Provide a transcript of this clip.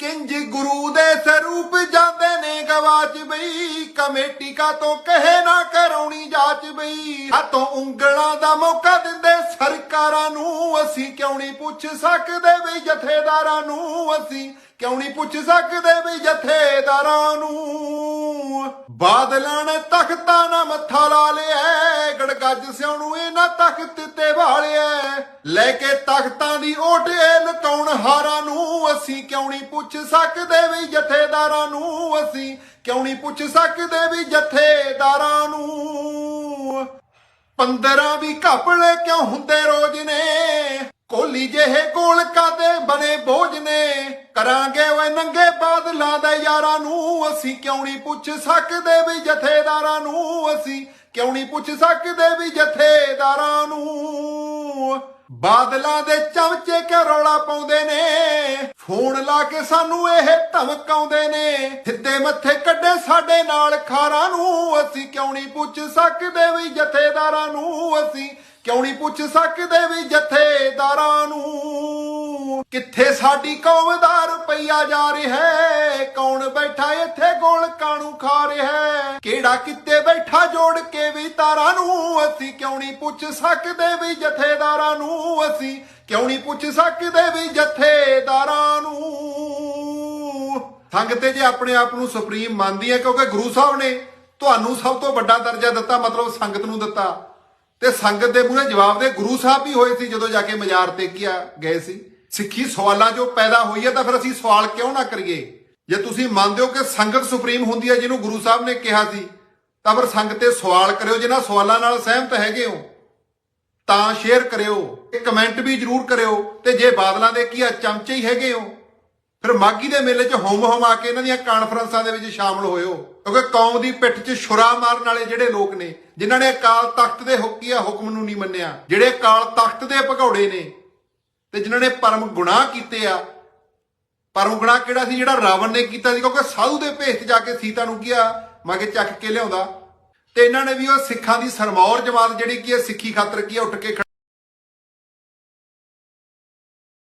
ਕਿੰਜ ਗੁਰੂ ਦੇ ਸਰੂਪ ਜਾਂਦੇ ਨੇ ਗਵਾਚ ਬਈ? ਕਮੇਟੀ ਕਾ ਤੋਂ ਕਹੇ ਨਾ ਕਰਾਉਣੀ ਜਾਚ ਬਈ? ਹੱਥੋਂ ਉਂਗਲਾਂ ਦਾ ਮੌਕਾ ਦਿੰਦੇ ਸਰਕਾਰਾਂ ਨੂੰ। ਅਸੀਂ ਕਿਉਂ ਨਹੀਂ ਪੁੱਛ ਸਕਦੇ ਬਈ ਜਥੇਦਾਰਾਂ ਨੂੰ? ਅਸੀਂ ਕਿਉਂ ਨਹੀਂ ਪੁੱਛ ਸਕਦੇ ਬਈ ਜਥੇਦਾਰਾਂ ਨੂੰ? ਬਾਦਲਾਂ ਨੇ ਤਖਤਾਂ ਨਾ ਮੱਥਾ ਲਾ ਲਿਆ ਗੜਗੱਜ ਸਿਉ ਇਹਨਾਂ ਤਖਤ ਤੇ ਵਾਲਿਆ ਲੈ ਕੇ ਤਖਤਾਂ ਦੀ ਓਟ ਇਹ ਹਾਰਾਂ ਨੂੰ ਅਸੀਂ ਕਿਉਂ ਨਹੀਂ ਪੁੱਛ ਸਕਦੇ ਵੀ ਜਥੇਦਾਰਾਂ ਨੂੰ? ਅਸੀਂ ਕਿਉਂ ਨਹੀਂ ਪੁੱਛ ਸਕਦੇ ਵੀ ਜਥੇਦਾਰਾਂ ਨੂੰ? ਪੰਦਰਾਂ ਵੀ ਘਪਲੇ ਕਿਉਂ ਹੁੰਦੇ ਰੋਜ਼ ਨੇ? ਕੋਲੀ ਜਿਹੇ ਗੋਲਕਾਂ ਦੇ ਬਣੇ ਬੋਝ ਨੇ। ਕਰਾਂਗੇ ਓਏ ਨੰਗੇ ਬਾਦਲਾਂ ਦੇ ਯਾਰਾਂ ਨੂੰ, ਅਸੀਂ ਕਿਉਂ ਨਹੀਂ ਪੁੱਛ ਸਕਦੇ ਵੀ ਜਥੇਦਾਰਾਂ ਨੂੰ? ਅਸੀਂ ਕਿਉਂ ਨਹੀਂ ਪੁੱਛ ਸਕਦੇ ਵੀ ਜਥੇਦਾਰਾਂ ਨੂੰ? ਬਾਦਲਾਂ ਦੇ ਚਮਚੇ ਕਿ ਰੌਲਾ ਪਾਉਂਦੇ ਨੇ? ਫੋਨ ਲਾ ਕੇ ਸਾਨੂੰ ਇਹ ਧਮਕਾਉਂਦੇ ਨੇ। ਸਿੱਧੇ ਮੱਥੇ ਕੱਢੇ ਸਾਡੇ ਨਾਲ ਖਾਰਾਂ ਨੂੰ। ਅਸੀਂ ਕਿਉਂ ਨਹੀਂ ਪੁੱਛ ਸਕਦੇ ਵੀ ਜਥੇਦਾਰਾਂ ਨੂੰ? ਅਸੀਂ ਕਿਉਂ ਨਹੀਂ ਪੁੱਛ ਸਕਦੇ ਵੀ ਜਥੇਦਾਰਾਂ ਨੂੰ? ਕਿੱਥੇ ਸਾਡੀ ਕੌਮ ਦਾ ਰੁਪਈਆ ਜਾ ਰਿਹਾ ਹੈ? ਕੌਣ ਬੈਠਾ ਇੱਥੇ ਗੋਲ ਕਾਣੂ ਖਾ ਰਿਹਾ ਹੈ? ਕਿਹੜਾ ਕਿੱਤੇ ਬੈਠਾ ਜੋੜ ਕੇ ਵੀ ਤਾਰਾਂ ਨੂੰ? ਅਸੀਂ ਕਿਉਂ ਨਹੀਂ ਪੁੱਛ ਸਕਦੇ ਵੀ ਜਥੇਦਾਰਾਂ ਨੂੰ? ਅਸੀਂ ਕਿਉਂ ਨਹੀਂ ਪੁੱਛ ਸਕਦੇ ਵੀ ਜਥੇਦਾਰਾਂ ਨੂੰ? ਸੰਗਤ ਜੇ ਆਪਣੇ ਆਪ ਨੂੰ ਸੁਪਰੀਮ ਮੰਨਦੀ ਹੈ, ਕਿਉਂਕਿ ਗੁਰੂ ਸਾਹਿਬ ਨੇ ਤੁਹਾਨੂੰ ਸਭ ਤੋਂ ਵੱਡਾ ਦਰਜਾ ਦਿੱਤਾ, ਮਤਲਬ ਸੰਗਤ ਨੂੰ ਦਿੱਤਾ। ਤੇ ਸੰਗਤ ਦੇ ਮੂਹਰੇ ਜਵਾਬ ਦੇ ਗੁਰੂ ਸਾਹਿਬ ਵੀ ਹੋਏ ਸੀ ਜਦੋਂ ਜਾ ਕੇ ਮਜ਼ਾਰ ਤੇ ਕੀਆ ਗਏ ਸੀ। ਸਿੱਖੀ ਸਵਾਲਾਂ ਜੋ ਪੈਦਾ ਹੋਈ ਹੈ ਤਾਂ ਫਿਰ ਅਸੀਂ ਸਵਾਲ ਕਿਉਂ ਨਾ ਕਰੀਏ? ਜੇ ਤੁਸੀਂ ਮੰਨਦੇ ਹੋ ਕਿ ਸੰਗਤ ਸੁਪਰੀਮ ਹੁੰਦੀ ਹੈ ਜਿਹਨੂੰ ਗੁਰੂ ਸਾਹਿਬ ਨੇ ਕਿਹਾ ਸੀ, ਤਾਂ ਫਿਰ ਸੰਗਤ ਤੇ ਸਵਾਲ ਕਰਿਓ, ਜਿਨ੍ਹਾਂ ਸਵਾਲਾਂ ਨਾਲ ਸਹਿਮਤ ਹੈਗੇ ਹੋ, ਤਾਂ ਸ਼ੇਅਰ ਕਰਿਓ ਇੱਕ ਕਮੈਂਟ ਵੀ ਜਰੂਰ ਕਰਿਓ, ਤੇ ਜੇ ਬਾਦਲਾਂ ਦੇ ਕੀ ਆ, ਚਮਚੇ ਹੀ ਹੈਗੇ ਹੋ, ਫਿਰ ਮਾਗੀ ਦੇ ਮੇਲੇ 'ਚ ਹੋਮ ਹੋਮ ਆ ਕੇ ਇਹਨਾਂ ਦੀਆਂ ਕਾਨਫਰੰਸਾਂ ਦੇ ਵਿੱਚ ਸ਼ਾਮਲ ਹੋਇਓ, ਕਿਉਂਕਿ ਕੌਮ ਦੀ ਪਿੱਠ 'ਚ ਛੁਰਾ ਮਾਰਨ ਵਾਲੇ ਜਿਹੜੇ ਲੋਕ ਨੇ, ਜਿਨ੍ਹਾਂ ਨੇ ਅਕਾਲ ਤਖਤ ਦੇ ਹੁਕੀਆ ਹੁਕਮ ਨੂੰ ਨਹੀਂ ਮੰਨਿਆ, ਜਿਹੜੇ ਅਕਾਲ ਤਖਤ ਦੇ ਭਗੌੜੇ ਨੇ ਤੇ ਜਿਨ੍ਹਾਂ ਨੇ ਪਰਮ ਗੁਨਾਹ ਕੀਤੇ ਆ, ਪਰਮ ਗੁਨਾਹ ਕਿਹੜਾ ਸੀ? ਜਿਹੜਾ ਰਾਵਣ ਨੇ ਕੀਤਾ ਸੀ, ਕਿਉਂਕਿ ਸਾਧੂ ਦੇ ਭੇਸ 'ਚ ਜਾ ਕੇ ਸੀਤਾ ਨੂੰ ਕਿਹਾ ਮੈਂ ਕਿ ਚੱਕ ਕੇ ਲਿਆਉਂਦਾ। ਤੇ ਇਹਨਾਂ ਨੇ ਵੀ ਉਹ ਸਿੱਖਾਂ ਦੀ ਸਰਮੌਰ ਜਮਾਤ ਜਿਹੜੀ ਕੀ ਹੈ ਸਿੱਖੀ ਖਾਤਰ ਕੀ ਹੈ ਉੱਠ ਕੇ